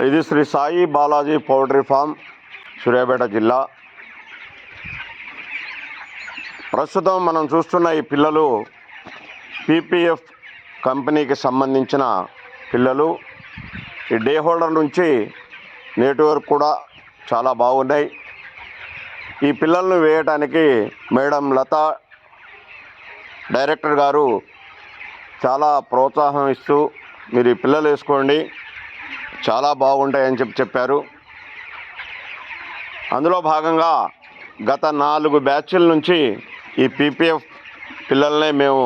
ఇది Shri Sai Balaji poultry farm Suryapet జిల్లా. ప్రస్తుతం మనం చూస్తున్న ఈ పిల్లలు పీపీఎఫ్ కంపెనీకి సంబంధించిన పిల్లలు. ఈ డే హోల్డర్ నుంచి నేటి వరకు కూడా చాలా బాగున్నాయి. ఈ పిల్లలను వేయటానికి మేడం లత డైరెక్టర్ గారు చాలా ప్రోత్సాహం ఇస్తూ మీరు ఈ పిల్లలు వేసుకోండి. చాలా బాగుంటాయని చెప్పి చెప్పారు. అందులో భాగంగా గత నాలుగు బ్యాచ్ల నుంచి ఈ పీపీఎఫ్ పిల్లల్నే మేము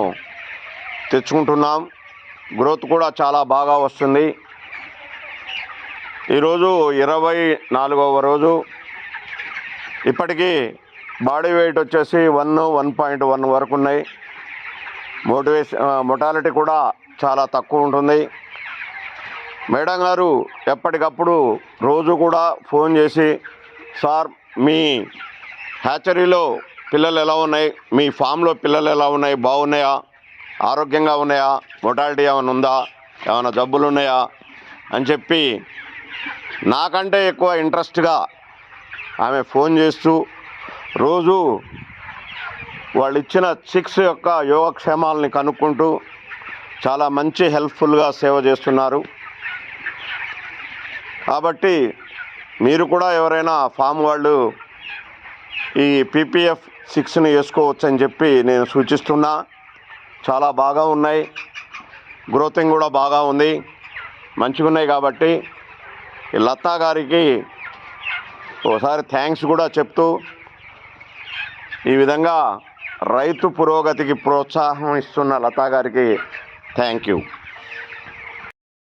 తెచ్చుకుంటున్నాం. గ్రోత్ కూడా చాలా బాగా వస్తుంది. ఈరోజు ఇరవై నాలుగవ రోజు. ఇప్పటికీ బాడీ వెయిట్ వచ్చేసి వన్ వన్ పాయింట్ వన్ వరకు ఉన్నాయి. మోటివేషన్ మొటాలిటీ కూడా చాలా తక్కువ ఉంటుంది. మేడం గారు ఎప్పటికప్పుడు రోజు కూడా ఫోన్ చేసి సార్ మీ హ్యాచరీలో పిల్లలు ఎలా ఉన్నాయి? మీ ఫామ్లో పిల్లలు ఎలా ఉన్నాయి? బాగున్నాయా? ఆరోగ్యంగా ఉన్నాయా? మొటాలిటీ ఏమైనా ఉందా? ఏమైనా జబ్బులు ఉన్నాయా అని చెప్పి నాకంటే ఎక్కువ ఇంట్రెస్ట్గా ఆమె ఫోన్ చేస్తూ రోజు వాళ్ళు ఇచ్చిన చిక్స్ యొక్క యోగక్షేమాలని కనుక్కుంటూ చాలా మంచి హెల్ప్ఫుల్గా సేవ చేస్తున్నారు. కాబట్టి మీరు కూడా ఎవరైనా ఫామ్ వాళ్ళు ఈ పీపీఎఫ్ సిక్స్ని వేసుకోవచ్చు అని చెప్పి నేను సూచిస్తున్నా. చాలా బాగా ఉన్నాయి. గ్రోతింగ్ కూడా బాగా ఉంది. మంచిగా ఉన్నాయి కాబట్టి లతా గారికి ఒకసారి థ్యాంక్స్ కూడా చెప్తూ ఈ విధంగా రైతు పురోగతికి ప్రోత్సాహం ఇస్తున్న లతా గారికి థ్యాంక్ యూ.